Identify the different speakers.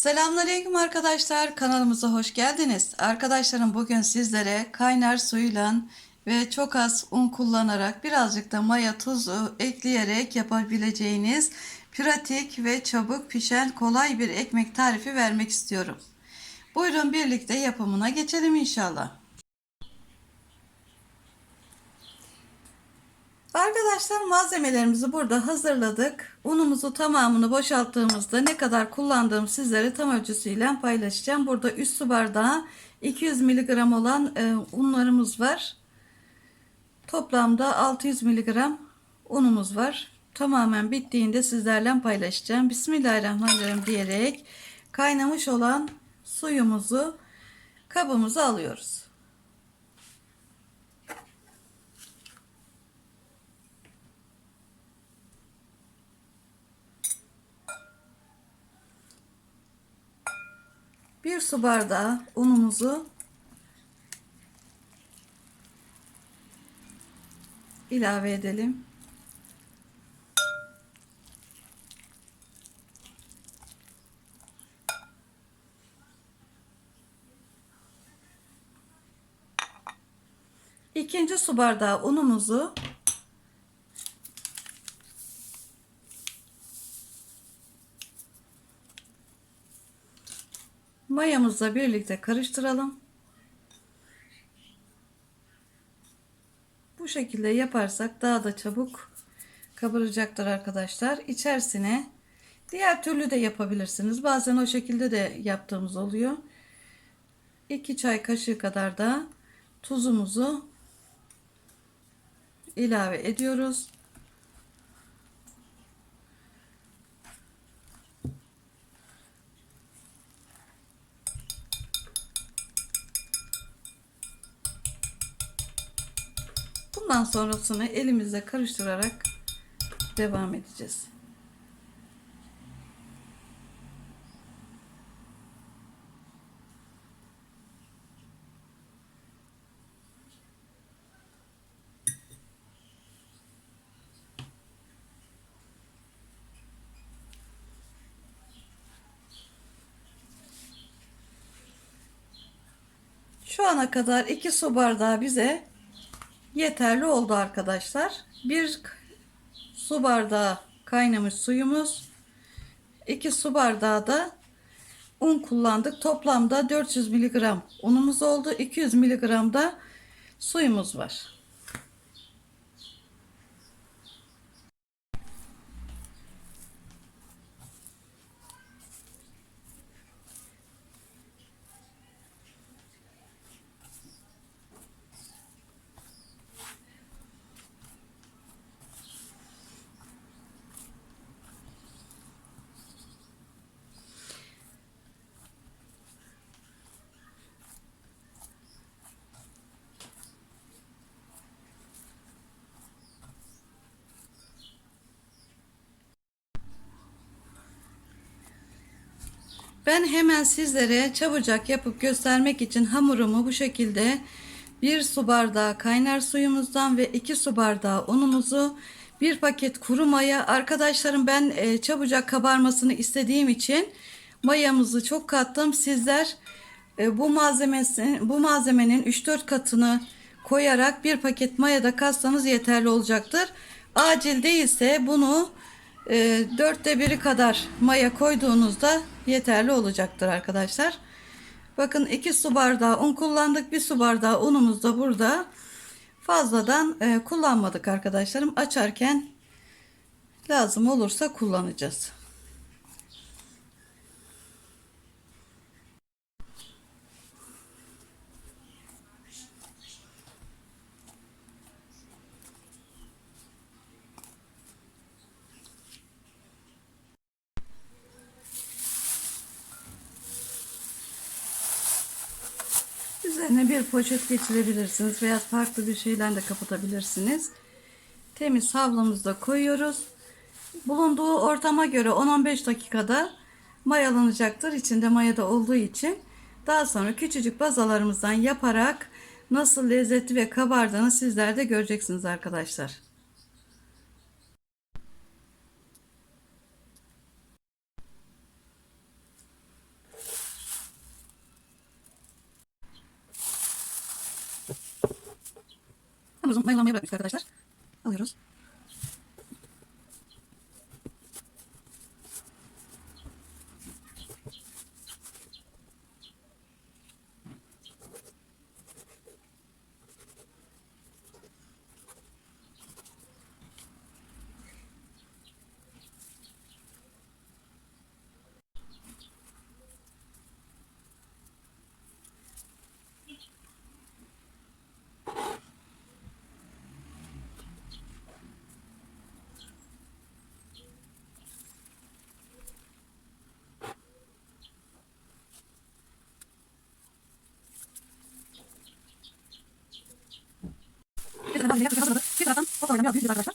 Speaker 1: Selamünaleyküm arkadaşlar. Kanalımıza hoş geldiniz. Arkadaşlarım bugün sizlere kaynar suyla ve çok az un kullanarak birazcık da maya tuzu ekleyerek yapabileceğiniz pratik ve çabuk pişen kolay bir ekmek tarifi vermek istiyorum. Buyurun birlikte yapımına geçelim inşallah. Arkadaşlar malzemelerimizi burada hazırladık. Unumuzu tamamını boşalttığımızda ne kadar kullandığım sizlere tam ölçüsüyle paylaşacağım. Burada üst su bardağı 200 mg olan e, unlarımız var. Toplamda 600 mg unumuz var. Tamamen bittiğinde sizlerle paylaşacağım. Bismillahirrahmanirrahim diyerek kaynamış olan suyumuzu kabımıza alıyoruz. Bir su bardağı unumuzu ilave edelim. İkinci su bardağı unumuzu mayamızla birlikte karıştıralım. Bu şekilde yaparsak daha da çabuk kabaracaktır arkadaşlar. İçerisine diğer türlü de yapabilirsiniz. Bazen o şekilde de yaptığımız oluyor. 2 çay kaşığı kadar da tuzumuzu ilave ediyoruz. Bundan sonrasını elimizle karıştırarak devam edeceğiz. Şu ana kadar 2 su bardağı bize yeterli oldu arkadaşlar. Bir su bardağı kaynamış suyumuz. 2 su bardağı da un kullandık. Toplamda 400 mg unumuz oldu. 200 mg da suyumuz var. Ben hemen sizlere çabucak yapıp göstermek için hamurumu bu şekilde bir su bardağı kaynar suyumuzdan ve iki su bardağı unumuzu bir paket kuru maya arkadaşlarım ben e, çabucak kabarmasını istediğim için mayamızı çok kattım. Sizler e, bu malzemesi bu malzemenin 3-4 katını koyarak bir paket maya da katsanız yeterli olacaktır. Acil değilse bunu e, dörtte biri kadar maya koyduğunuzda yeterli olacaktır arkadaşlar. Bakın 2 su bardağı un kullandık. bir su bardağı unumuz da burada. Fazladan e, kullanmadık arkadaşlarım. Açarken lazım olursa kullanacağız. Üzerine bir poşet geçirebilirsiniz veya farklı bir şeyle de kapatabilirsiniz. Temiz havlumuzu da koyuyoruz. Bulunduğu ortama göre 10-15 dakikada mayalanacaktır. İçinde maya da olduğu için. Daha sonra küçücük bazalarımızdan yaparak nasıl lezzetli ve kabardığını sizler de göreceksiniz arkadaşlar. Hamurumuzun mayalanmaya bırakmıştık arkadaşlar. Alıyoruz. Bir taraftan bir taraftan ortalayacağım biraz büyük arkadaşlar.